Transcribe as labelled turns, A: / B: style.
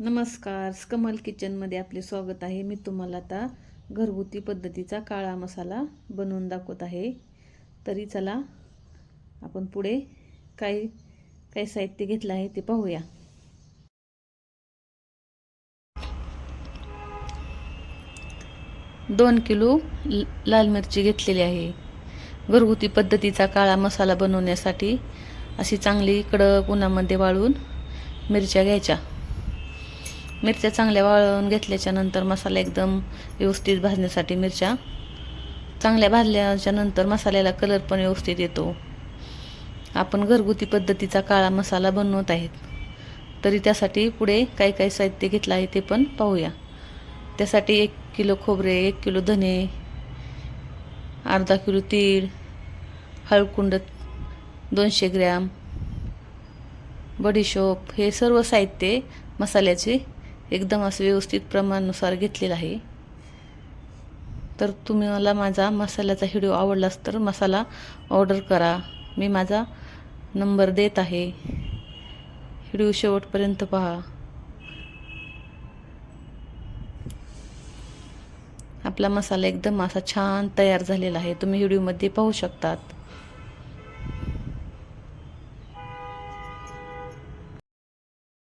A: नमस्कार. स्कमल किचनमध्ये आपले स्वागत आहे. मी तुम्हाला आता घरगुती पद्धतीचा काळा मसाला बनवून दाखवत आहे. तरी चला आपण पुढे काय काय साहित्य घेतलं आहे ते पाहूया. दोन किलो ल- लाल मिरची घेतलेली आहे. घरगुती पद्धतीचा काळा मसाला बनवण्यासाठी अशी चांगली कडक उन्हामध्ये वाळून मिरच्या घ्यायच्या. मिरच्या चांगल्या वाळवून घेतल्याच्या नंतर मसाला एकदम व्यवस्थित भाजण्यासाठी मिरच्या. चांगल्या भाजल्याच्या नंतर मसाल्याला कलर पण व्यवस्थित येतो. आपण घरगुती पद्धतीचा काळा मसाला बनवत आहेत. तरी त्यासाठी पुढे काय काय साहित्य घेतलं आहे ते पण पाहूया. त्यासाठी एक किलो खोबरे एक किलो धने अर्धा किलो तीळ हळकुंड दोनशे ग्रॅम बडीशोप हे सर्व साहित्य मसाल्याचे एकदम असं व्यवस्थित प्रमाणानुसार घेतलेलं आहे. तर तुम्ही मला माझा मसाल्याचा व्हिडिओ आवडलास तर मसाला ऑर्डर करा. मी माझा नंबर देत आहे. व्हिडिओ शेवटपर्यंत पहा. आपला मसाला एकदम असा छान तयार झालेला आहे. तुम्ही व्हिडिओमध्ये पाहू शकतात.